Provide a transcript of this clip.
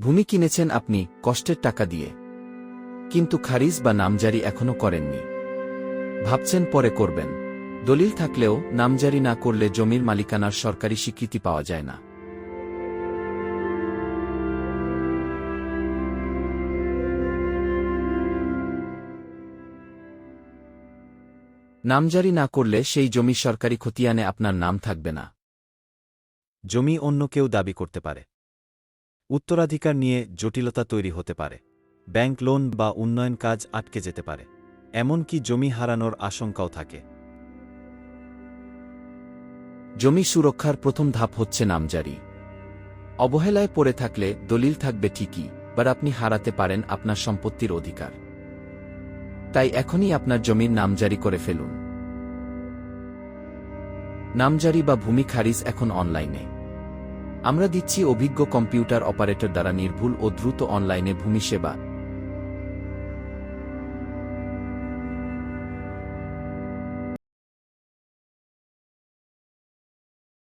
ভূমি কিনেছেন আপনি কষ্টের টাকা দিয়ে। কিন্তু খারিজ বা নামজারি এখনও করেননি। ভাবছেন পরে করবেন। দলিল থাকলেও নামজারি না করলে জমির মালিকানার সরকারি স্বীকৃতি পাওয়া যায় না। নামজারি না করলে সেই জমি সরকারি খতিয়ানে আপনার নাম থাকবে না। জমি অন্য কেউ দাবি করতে পারে। উত্তরাধিকার নিয়ে জটিলতা তৈরি হতে পারে। ব্যাংক লোন বা উন্নয়ন কাজ আটকে যেতে পারে। এমনকি জমি হারানোর আশঙ্কাও থাকে। জমি সুরক্ষার প্রথম ধাপ হচ্ছে নামজারি। অবহেলায় পড়ে থাকলে দলিল থাকবে ঠিকই বার আপনি হারাতে পারেন আপনার সম্পত্তির অধিকার। তাই এখনই আপনার জমির নামজারি করে ফেলুন। নামজারি বা ভূমি খারিজ এখন অনলাইনে। আমরা দিচ্ছি অভিজ্ঞ কম্পিউটার অপারেটর দ্বারা নির্ভুল ও দ্রুত অনলাইনে ভূমি সেবা।